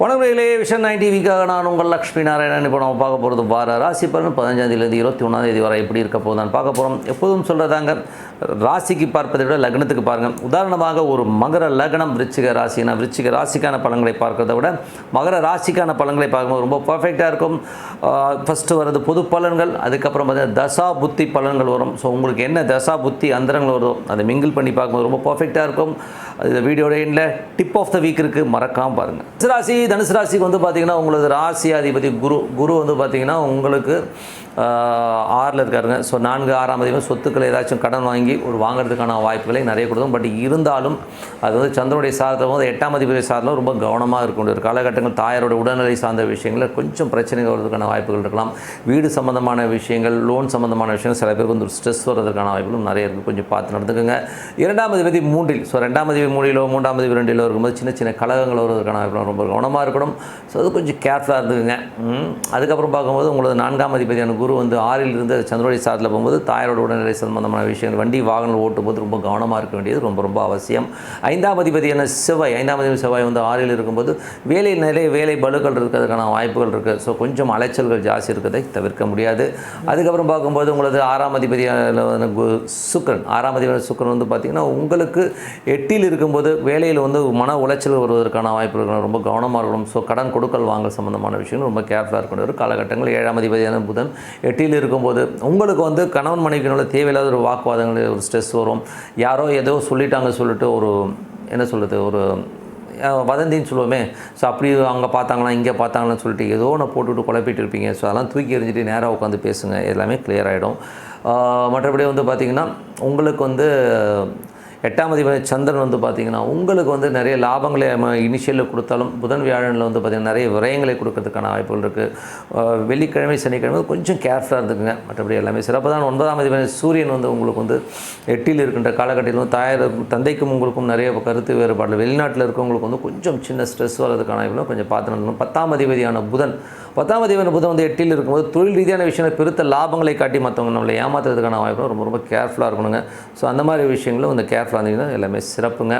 வணக்கங்களே vision nine டிவிக்காக நான் உங்கள் லக்ஷ்மி நாராயணன். இப்போ நம்ம பார்க்க போகிறது வார ராசி பலன். பதினஞ்சாந்தேதியிலேருந்து இருபத்தி ஒன்றாந்தேதி வரை எப்படி இருக்க போகுதான்னு பார்க்க போகிறோம் எப்போதும் சொல்கிறதாங்க ராசிக்கு பார்ப்பதை விட லக்னத்துக்கு பாருங்கள் உதாரணமாக ஒரு மகர லக்னம் விருச்சிக ராசினா விருச்சிக ராசிக்கான பலன்களை பார்க்கறத விட மகர ராசிக்கான பலன்களை பார்க்கும்போது ரொம்ப பர்ஃபெக்டாக இருக்கும். ஃபஸ்ட்டு வர்றது பொது பலன்கள் அதுக்கப்புறம் பார்த்தீங்கன்னா தசா புத்தி பலன்கள் வரும். ஸோ உங்களுக்கு என்ன தசா புத்தி அந்தரங்கள் வரும் அதை மிங்கிள் பண்ணி பார்க்கும்போது ரொம்ப பர்ஃபெக்டாக இருக்கும். அது வீடியோட எண்டில் டிப் ஆஃப் த வீக் இருக்குது மறக்காமல் பாருங்கள் தனுசு ராசி தனுசு ராசிக்கு வந்து பார்த்தீங்கன்னா உங்களது ராசி அதிபதி குரு குரு வந்து பார்த்தீங்கன்னா உங்களுக்கு ஆறில் இருக்காருங்க. ஸோ நான்கு ஆறாம் அதிபதி சொத்துக்களை ஏதாச்சும் கடன் வாங்கி ஒரு வாங்குறதுக்கான வாய்ப்புகளை நிறைய கொடுக்கும். பட் இருந்தாலும் அது வந்து சந்திரனுடைய சாதத்தில் போது எட்டாம் அதிபதி சாதத்தில் ரொம்ப கவனமாக இருக்கும் ஒரு காலகட்டங்கள் தாயாரோட உடல்நிலை சார்ந்த விஷயங்களில் கொஞ்சம் பிரச்சனைகள் வர்றதுக்கான வாய்ப்புகள் இருக்கலாம். வீடு சம்மந்தமான விஷயங்கள் லோன் சம்மந்தமான விஷயங்கள் சில பேருக்கு வந்து ஒரு ஸ்ட்ரெஸ் வர்றதுக்கான வாய்ப்புகளும் நிறைய இருக்குது கொஞ்சம் பார்த்து நடந்துக்குங்க. இரண்டாம் அதிபதி மூன்றில் ஸோ ரெண்டாம் அதிபதி மூணிலோ மூன்றாம் அதிபதி ரெண்டிலோ இருக்கும்போது சின்ன சின்ன கழகங்கள் வருவதற்கான வாய்ப்புகள் ரொம்ப கவனமாக இருக்கணும். ஸோ அது கொஞ்சம் கேர்ஃபுல்லாக இருந்துக்குங்க. அதுக்கப்புறம் பார்க்கும்போது உங்களது நான்காம் அதிபதியான குரு வந்து ஆறில் இருந்து சந்திரோடைய சாரத்தில் போகும்போது தாயாரோட உடல்நிலை சம்பந்தமான விஷயங்கள் வண்டி வாகனம் ஓட்டும் போது ரொம்ப கவனமாக இருக்க வேண்டியது ரொம்ப ரொம்ப அவசியம். ஐந்தாம் அதிபதியான செவ்வாய் ஐந்தாம் அதிபதி செவ்வாய் வந்து ஆறில் இருக்கும்போது வேலையில் நிறைய வேலை பலுக்கள் இருக்கிறதுக்கான வாய்ப்புகள் இருக்குது ஸோ கொஞ்சம் அலைச்சல்கள் ஜாஸ்தி இருக்கிறதை தவிர்க்க முடியாது. அதுக்கப்புறம் பார்க்கும்போது உங்களது ஆறாம் அதிபதியான கு- ஆறாம் அதிபதி சுக்கிரன் வந்து பார்த்திங்கன்னா உங்களுக்கு எட்டில் இருக்கும்போது வேலையில் வந்து மன உளைச்சல் வருவதற்கான வாய்ப்பு இருக்கணும் ரொம்ப கவனமாக இருக்கணும். ஸோ கடன் கொடுக்கல் வாங்கல் சம்மந்தமான விஷயங்கள் ரொம்ப கேர்ஃபுல்லாக இருக்கணும். ஒரு காலகட்டங்கள் ஏழாம் அதிபதியான புதன் எட்டியில் இருக்கும்போது உங்களுக்கு வந்து கணவன் மனைவியினுள்ள தேவையில்லாத ஒரு வாக்குவாதங்கள் ஒரு ஸ்ட்ரெஸ் வரும். யாரோ ஏதோ சொல்லிட்டாங்க சொல்லிட்டு ஒரு என்ன சொல்கிறது ஒரு வதந்தின்னு சொல்லுவோமே. ஸோ அப்படி அங்கே பார்த்தாங்களா இங்கே பார்த்தாங்களான்னு சொல்லிட்டு ஏதோ ஒன்று போட்டுவிட்டு குழப்பிட்டு இருப்பீங்க. ஸோ அதெல்லாம் தூக்கி எறிஞ்சிட்டு நேராக உட்காந்து பேசுங்க. எல்லாமே கிளியர் ஆகிடும் மற்றபடி வந்து பார்த்திங்கன்னா உங்களுக்கு வந்து எட்டாம் அதிபதி சந்திரன் வந்து பார்த்திங்கன்னா உங்களுக்கு வந்து நிறைய லாபங்களை இனிஷியலில் கொடுத்தாலும் புதன் வியாழனில் வந்து பார்த்திங்கன்னா நிறைய விரயங்களை கொடுக்கறதுக்கான வாய்ப்புகள் இருக்குது வெள்ளிக்கிழமை சனிக்கிழமை கொஞ்சம் கேர்ஃபுல்லாக இருந்துக்குங்க. மற்றபடி எல்லாமே சிறப்பு தான். ஒன்பதாம் அதிபதி சூரியன் வந்து உங்களுக்கு வந்து எட்டில் இருக்கின்ற காலகட்டத்திலும் தாயார் தந்தைக்கும் உங்களுக்கும் நிறைய கருத்து வேறுபாடு வெளிநாட்டில் இருக்கவங்களுக்கு வந்து கொஞ்சம் சின்ன ஸ்ட்ரெஸ் வர்றதுக்கான வாய்ப்புகளும் கொஞ்சம் பார்த்து நடக்கணும். பத்தாம் அதிபதியான புதன் பத்தாம் அதிபதியான புதன் வந்து எட்டில் இருக்கும்போது தொழில் ரீதியான விஷயங்கள் பெருத்த லாபங்களை காட்டி மற்றவங்க நம்மளை ஏமாத்துறதுக்கான வாய்ப்பு ரொம்ப ரொம்ப கேர்ஃபுல்லாக இருக்கணுங்க. ஸோ அந்த மாதிரி விஷயங்களும் வந்து கேர்ஃபுல்லாக இருந்தீங்கன்னா எல்லாமே சிறப்புங்க.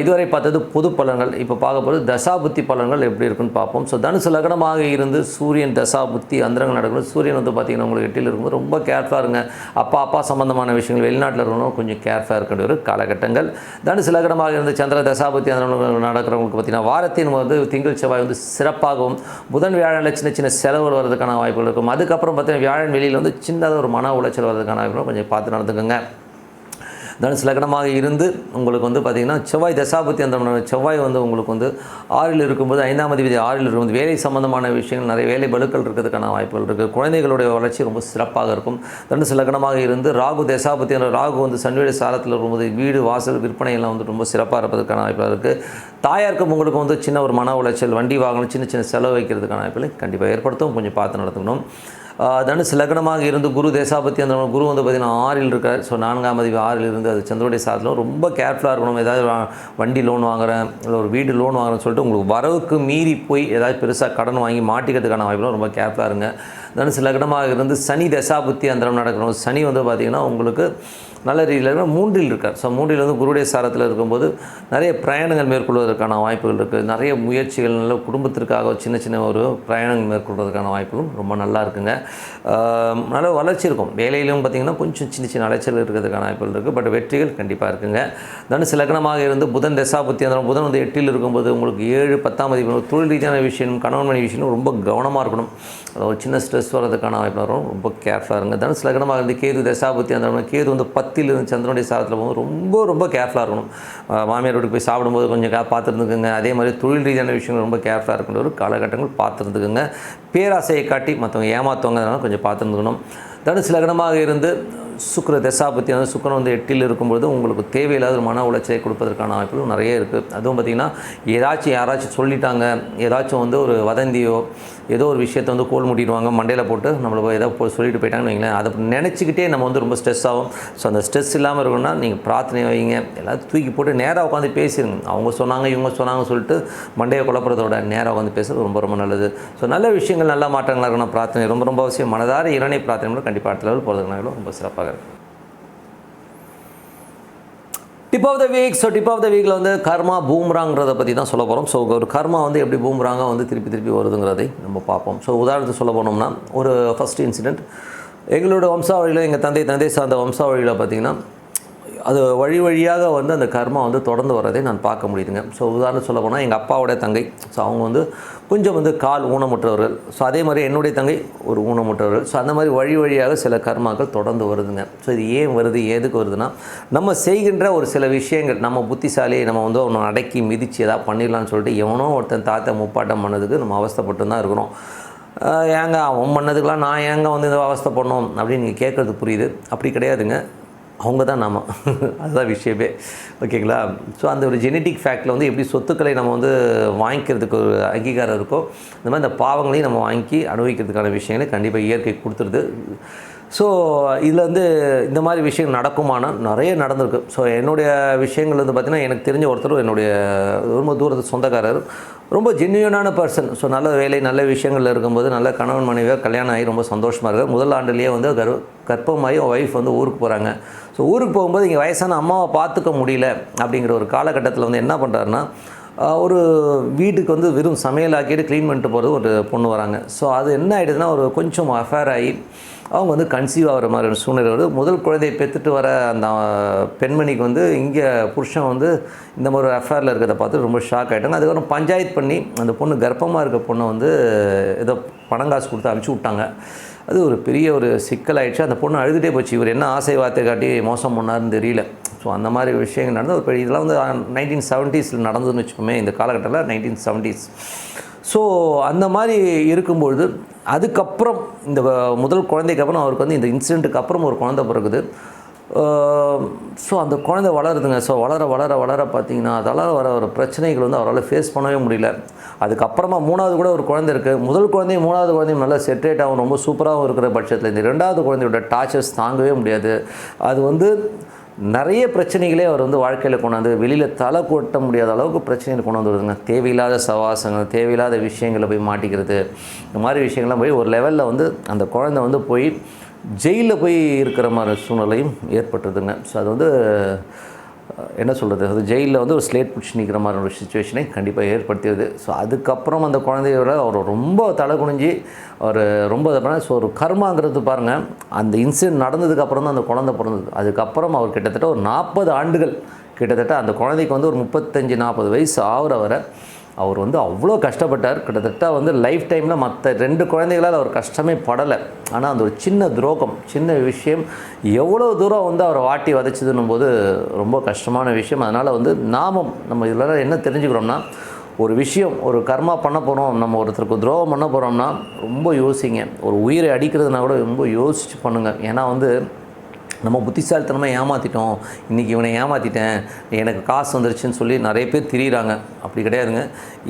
இதுவரை பார்த்தது பொது பலன்கள் இப்போ பார்க்க போகிறது தசாபுத்தி பலன்கள் எப்படி இருக்குன்னு பார்ப்போம். ஸோ தனுசு லக்னமாக இருந்து சூரியன் தசாபுத்தி அந்தரங்கள் நடக்கணும் சூரியன் வந்து பார்த்திங்கன்னா உங்களுக்கு எட்டில் இருக்கும்போது ரொம்ப கேர்ஃபுல்லாக இருங்க. அப்பா அப்பா சம்மந்தமான விஷயங்கள் வெளிநாட்டில் இருக்கணும் கொஞ்சம் கேர்ஃபுல்லாக இருக்க வேண்டிய ஒரு காலகட்டங்கள். தனுசு லக்னமாக இருந்து சந்திர தசாபுத்தி அந்தரங்கள் நடக்கிறவங்களுக்கு பார்த்திங்கன்னா வாரத்தின் வந்து திங்கள் செவ்வாய் வந்து சிறப்பாகவும் புதன் வியாழனில் சின்ன சின்ன செலவுகள் வர்றதுக்கான வாய்ப்புகள் இருக்கும். அதுக்கப்புறம் பார்த்தீங்கன்னா வியாழன் வெளியில் வந்து சின்னதாக ஒரு மன உளைச்சல் வர்றதுக்கான வாய்ப்புகள் கொஞ்சம் பார்த்து நடந்துக்கோங்க. தனுசு லக்னமாக இருந்து உங்களுக்கு வந்து பார்த்திங்கன்னா செவ்வாய் தசாபத்தி அந்த செவ்வாய் வந்து உங்களுக்கு வந்து ஆறில் இருக்கும்போது ஐந்தாம் அதிபதி ஆறில் இருக்கும்போது வேலை சம்பந்தமான விஷயங்கள் நிறைய வேலை பலுக்கள் இருக்கிறதுக்கான வாய்ப்புகள் இருக்குது குழந்தைகளுடைய வளர்ச்சி ரொம்ப சிறப்பாக இருக்கும். தனுசு லக்னமாக இருந்து ராகு தசாபத்தி என்ற ராகு வந்து சன்னியுடைய சாரத்தில் இருக்கும்போது வீடு வாசல் விற்பனையெல்லாம் வந்து ரொம்ப சிறப்பாக இருப்பதற்கான வாய்ப்புகள் இருக்குது தாயாருக்கும் உங்களுக்கு வந்து சின்ன ஒரு மன உளைச்சல் வண்டி வாகனம் சின்ன சின்ன செலவு வைக்கிறதுக்கான வாய்ப்புகளை கண்டிப்பாக ஏற்படுத்தும். கொஞ்சம் பார்த்து நடத்துக்கணும் தனுசு லக்னமாக இருந்து குரு தேசாபத்தி அந்த குரு வந்து பார்த்திங்கன்னா ஆறில் இருக்கார். ஸோ நான்காம் அதிபதி ஆறில் இருந்து அது சந்திரோடைய சாதத்தில் ரொம்ப கேர்ஃபுல்லாக இருக்கணும். ஏதாவது வண்டி லோன் வாங்குறேன் இல்லை ஒரு வீடு லோன் வாங்குறேன்னு சொல்லிட்டு உங்களுக்கு வரவுக்கு மீறி போய் ஏதாவது பெருசாக கடன் வாங்கி மாட்டிக்கிறதுக்கான வாய்ப்புலாம் ரொம்ப கேர்ஃபுல்லாக இருங்க. தனுசு லக்னமாக இருந்து சனி தசாபுத்தி அந்தரம் நடக்கணும். சனி வந்து பார்த்திங்கன்னா உங்களுக்கு நல்ல ரீதியில் மூன்றில் இருக்கார். ஸோ மூன்றில் வந்து குருடைய சாரத்தில் இருக்கும்போது நிறைய பிரயாணங்கள் மேற்கொள்வதற்கான வாய்ப்புகள் இருக்குது நிறைய முயற்சிகள் நல்ல குடும்பத்திற்காக சின்ன சின்ன ஒரு பிரயாணங்கள் மேற்கொள்வதற்கான வாய்ப்புகளும் ரொம்ப நல்லா இருக்குங்க. நல்ல வளர்ச்சி இருக்கும். வேலையிலும் பார்த்திங்கன்னா கொஞ்சம் சின்ன சின்ன அலைச்சல் இருக்கிறதுக்கான வாய்ப்புகள் இருக்குது பட் வெற்றிகள் கண்டிப்பாக இருக்குங்க. தனுசு லக்னமாக இருந்து புதன் தசாபுத்தி அந்த புதன் வந்து எட்டில் இருக்கும்போது உங்களுக்கு ஏழு பத்தாம் மதிப்பு தொழில் ரீதியான விஷயம் கணவன் மனைவி விஷயம் ரொம்ப கவனமாக இருக்கணும். அது ஒரு சின்ன ஸ்ட்ரெஸ் வர்றதுக்கான வாய்ப்பு வரும். ரொம்ப கேர்ஃபுல்லாக இருங்க. தனுசு லக்னமாக இருந்து கேது தசாபுத்தி அந்த கேது வந்து பத்தில் இருந்து சந்திரனுடைய சாதத்தில் போகும்போது ரொம்ப ரொம்ப கேர்ஃபுல்லாக இருக்கணும். மாமியார் வீட்டுக்கு போய் சாப்பிடும்போது கொஞ்சம் கா பார்த்துருந்துக்குங்க. அதே மாதிரி தொழில் ரீதியான விஷயங்கள் ரொம்ப கேர்ஃபுல்லாக இருக்கின்ற ஒரு காலகட்டங்கள் பார்த்துருந்துக்குங்க. பேராசையை காட்டி மற்றவங்க ஏமாற்றவங்க அதனால் கொஞ்சம் பார்த்துருந்துக்கணும். தனுசு லக்னமாக இருந்து சுக்கர தசாபத்தி வந்து சுக்கரம் வந்து எட்டில் இருக்கும்பொழுது உங்களுக்கு தேவையில்லாத ஒரு மன உளைச்சலை கொடுப்பதற்கான வாய்ப்புகள் நிறைய இருக்குது அதுவும் பார்த்திங்கன்னா ஏதாச்சும் யாராச்சும் சொல்லிட்டாங்க ஏதாச்சும் வந்து ஒரு வதந்தியோ ஏதோ ஒரு விஷயத்தை வந்து கோல் மூட்டிடுவாங்க மண்டையில் போட்டு நம்மளை போய் ஏதோ சொல்லிட்டு போயிட்டாங்கன்னு வைங்களேன் அதை நினச்சிக்கிட்டே நம்ம வந்து ரொம்ப ஸ்ட்ரெஸ் ஆகும். ஸோ அந்த ஸ்ட்ரெஸ் இல்லாமல் இருக்கணும்னா நீங்கள் பிரார்த்தனை வைங்க. எல்லாம் தூக்கி போட்டு நேராக உட்காந்து பேசிடுங்க அவங்க சொன்னாங்க இவங்க சொன்னாங்க சொல்லிட்டு மண்டையை குழப்பறதோட நேராக உட்காந்து பேசுறது ரொம்ப ரொம்ப நல்லது. ஸோ நல்ல விஷயங்கள் நல்ல மாற்றங்களாக இருக்கணும். பிரார்த்தனை ரொம்ப ரொம்ப அவசியம். மனதார இரணை பிரார்த்தனை கூட கண்டிப்பாக அடுத்த லெவல் போகிறதுனால ரொம்ப சிறப்பாக இருக்கும். Tip of the week so tip of the வீக்கில் வந்து கர்மா பூம்ராங்கிறத பற்றி தான் சொல்ல போகிறோம் ஸோ ஒரு கர்மா வந்து எப்படி பூம்ராங்க வந்து திருப்பி திருப்பி வருதுங்கிறதை நம்ம பார்ப்போம். ஸோ உதாரணத்துக்கு சொல்ல போனோம்னா ஒரு ஃபஸ்ட் இன்சிடெண்ட் எங்களோட வம்சாவழியில் எங்கள் தந்தை தந்தை சார்ந்த வம்சாவழியில் பார்த்திங்கன்னா அது வழி வழியாக வந்து அந்த கர்மா வந்து தொடர்ந்து வரதை நான் பார்க்க முடியுதுங்க. ஸோ உதாரணம் சொல்ல போனால் எங்கள் அப்பாவோடைய தங்கை. ஸோ அவங்க வந்து கொஞ்சம் வந்து கால் ஊனமுற்றவர்கள். ஸோ அதே மாதிரி என்னுடைய தங்கை ஒரு ஊனமுற்றவர்கள். ஸோ அந்த மாதிரி வழி வழியாக சில கர்மாக்கள் தொடர்ந்து வருதுங்க. ஸோ இது ஏன் வருது எதுக்கு வருதுன்னா நம்ம செய்கின்ற ஒரு சில விஷயங்கள் நம்ம புத்திசாலி நம்ம வந்து அவனை அடக்கி மிதித்து எதாவது பண்ணிடலாம்னு சொல்லிட்டு எவனோ ஒருத்தன் தாத்தா முப்பாட்டம் பண்ணதுக்கு நம்ம அவஸ்தப்பட்டு தான் இருக்கிறோம். ஏங்க அவன் பண்ணதுக்கெலாம் நான் ஏங்க வந்து இந்த அவஸ்தை பண்ணோம் அப்படின்னு நீங்கள் கேட்குறது புரியுது. அப்படி கிடையாதுங்க. அவங்க தான் நாம. அதுதான் விஷயமே. ஓகேங்களா? ஸோ அந்த ஒரு ஜெனட்டிக் ஃபேக்டில் வந்து எப்படி சொத்துக்களை நம்ம வந்து வாங்கிக்கிறதுக்கு ஒரு அங்கீகாரம் இருக்கோ இந்த மாதிரி இந்த பாவங்களையும் நம்ம வாங்கி அனுபவிக்கிறதுக்கான விஷயங்களை கண்டிப்பாக இயற்கை கொடுத்துருது. ஸோ இதில் வந்து இந்த மாதிரி விஷயங்கள் நடக்குமானா நிறைய நடந்திருக்கு. ஸோ என்னுடைய விஷயங்கள் வந்து பார்த்திங்கன்னா எனக்கு தெரிஞ்ச ஒருத்தர் என்னுடைய ரொம்ப தூரத்து சொந்தக்காரர். ரொம்ப ஜென்யூனான பர்சன் ஸோ நல்ல வேலை நல்ல விஷயங்கள் இருக்கும்போது நல்ல கணவன் மனைவியாக கல்யாணம் ஆகி ரொம்ப சந்தோஷமாக இருக்கார். முதல் ஆண்டுலேயே வந்து கர் கர்ப்பமாகி ஒய்ஃப் வந்து ஊருக்கு போகிறாங்க ஸோ ஊருக்கு போகும்போது இங்கே வயசான அம்மாவை பார்த்துக்க முடியல அப்படிங்கிற ஒரு காலகட்டத்தில் வந்து என்ன பண்ணுறாருன்னா ஒரு வீட்டுக்கு வந்து வெறும் சமையல் ஆக்கிட்டு க்ளீன் பண்ணிட்டு போகிறது ஒரு பொண்ணு வராங்க. ஸோ அது என்ன ஆகிடுதுன்னா ஒரு கொஞ்சம் அஃபேர் ஆகி அவங்க வந்து கன்சீவ் ஆகிற மாதிரி ஒரு சூழ்நிலை வருது. முதல் குழந்தையை பெற்றுட்டு வர அந்த பெண்மணிக்கு வந்து இங்கே புருஷன் வந்து இந்த மாதிரி ஒரு அஃபேரில் இருக்கிறத பார்த்து ரொம்ப ஷாக் ஆகிட்டாங்க அதுக்கப்புறம் பஞ்சாயத்து பண்ணி அந்த பொண்ணு கர்ப்பமாக இருக்க பொண்ணை வந்து ஏதோ பணம் காசு கொடுத்து அனுப்பிச்சி விட்டாங்க. அது ஒரு பெரிய ஒரு சிக்கல் சிக்கலாயிடுச்சு அந்த பொண்ணு அழுதுகிட்டே போச்சு. இவர் என்ன ஆசை வார்த்தை காட்டி மோசம் பண்ணாருன்னு தெரியல. ஸோ அந்த மாதிரி விஷயங்கள் நடந்து ஒரு பெரிய இதெல்லாம் வந்து நைன்டீன் செவன்ட்டீஸில் நடந்ததுன்னு வச்சுக்கோமே இந்த காலகட்டத்தில் நைன்டீன் செவன்ட்டீஸ் ஸோ அந்த மாதிரி இருக்கும்பொழுது அதுக்கப்புறம் இந்த வ- முதல் குழந்தைக்கு அப்புறம் அவருக்கு வந்து இந்த இன்சிடெண்ட்டுக்கு அப்புறம் ஒரு குழந்தை பிறகுது ஸோ அந்த குழந்தை வளருதுங்க. ஸோ வளர வளர வளர பார்த்தீங்கன்னா அதெல்லாம் வர ஒரு பிரச்சனைகள் வந்து அவரால் ஃபேஸ் பண்ணவே முடியல. அதுக்கப்புறமா மூணாவது கூட ஒரு குழந்தை இருக்குது முதல் குழந்தையும் மூணாவது குழந்தையும் நல்லா செட்ரேட் ஆகும் ரொம்ப சூப்பராகவும் இருக்கிற பட்சத்தில் இந்த ரெண்டாவது குழந்தையோட டார்ச்சர்ஸ் தாங்கவே முடியாது. அது வந்து நிறைய பிரச்சனைகளே அவர் வந்து வாழ்க்கையில் கொண்டாந்து வெளியில் தலை கொட்ட முடியாத அளவுக்கு பிரச்சனைகள் கொண்டு வந்துடுதுங்க தேவையில்லாத சவாசங்கள் தேவையில்லாத விஷயங்களை போய் மாட்டிக்கிறது இந்த மாதிரி விஷயங்கள்லாம் போய் ஒரு லெவலில் வந்து அந்த குழந்தை வந்து போய் ஜெயிலில் போய் இருக்கிற மாதிரி சூழ்நிலையும் ஏற்பட்டுதுங்க ஸோ அது வந்து என்ன சொல்கிறது அது ஜெயிலில் வந்து ஒரு ஸ்லேட் பிடிச்சி நிற்கிற மாதிரி ஒரு சுச்சுவேஷனை கண்டிப்பாக ஏற்படுத்தியது. ஸோ அதுக்கப்புறம் அந்த குழந்தையோட அவர் ரொம்ப தலை குனிஞ்சு அவர் ரொம்ப பண்ண ஸோ ஒரு கர்மாங்கிறது பாருங்கள் அந்த இன்சிடென்ட் நடந்ததுக்கப்புறம் தான் அந்த குழந்தை பிறந்தது. அதுக்கப்புறம் அவர் கிட்டத்தட்ட ஒரு நாற்பது ஆண்டுகள் கிட்டத்தட்ட அந்த குழந்தைக்கு வந்து ஒரு முப்பத்தஞ்சு நாற்பது வயசு ஆகிற வரை அவர் வந்து அவ்வளோ கஷ்டப்பட்டார். கிட்டத்தட்ட வந்து லைஃப் டைமில் மற்ற ரெண்டு குழந்தைகளால் அவர் கஷ்டமே படலை. ஆனால் அந்த ஒரு சின்ன துரோகம் சின்ன விஷயம் எவ்வளோ தூரம் வந்து அவரை வாட்டி வதைச்சதுன்னும் போது ரொம்ப கஷ்டமான விஷயம். அதனால் வந்து நாமும் நம்ம இதில் என்ன தெரிஞ்சுக்கிறோம்னா ஒரு விஷயம் ஒரு கர்மா பண்ண போகிறோம் நம்ம ஒருத்தருக்கு துரோகம் பண்ண போகிறோம்னா ரொம்ப யோசிங்க. ஒரு உயிரை அடிக்கிறதுனா கூட ரொம்ப யோசித்து பண்ணுங்கள் ஏன்னா வந்து நம்ம புத்திசாலித்தனமாக ஏமாற்றிட்டோம் இன்றைக்கி இவனை ஏமாற்றிட்டேன் எனக்கு காசு வந்துருச்சுன்னு சொல்லி நிறைய பேர் திரியிறாங்க. அப்படி கிடையாதுங்க.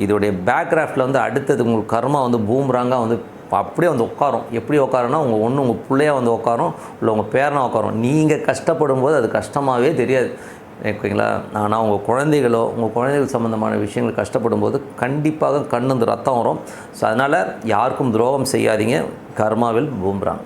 இதோடைய பேக்ராஃப்டில் வந்து அடுத்தது உங்களுக்கு கர்மா வந்து பூம்ராங்காக வந்து அப்படியே வந்து உட்காரும். எப்படி உட்காருன்னா உங்கள் ஒன்று உங்கள் பிள்ளையாக வந்து உட்காரும் இல்லை உங்கள் பேரனாக உட்காரும். நீங்கள் கஷ்டப்படும் போது அது கஷ்டமாகவே தெரியாது. ஓகேங்களா? ஆனால் உங்கள் குழந்தைகளோ உங்கள் குழந்தைகள் சம்மந்தமான விஷயங்கள் கஷ்டப்படும் போது கண்டிப்பாக கண்ணு வந்து ரத்தம் வரும். ஸோ அதனால் யாருக்கும் துரோகம் செய்யாதீங்க. கர்மாவில் பூம்புறாங்க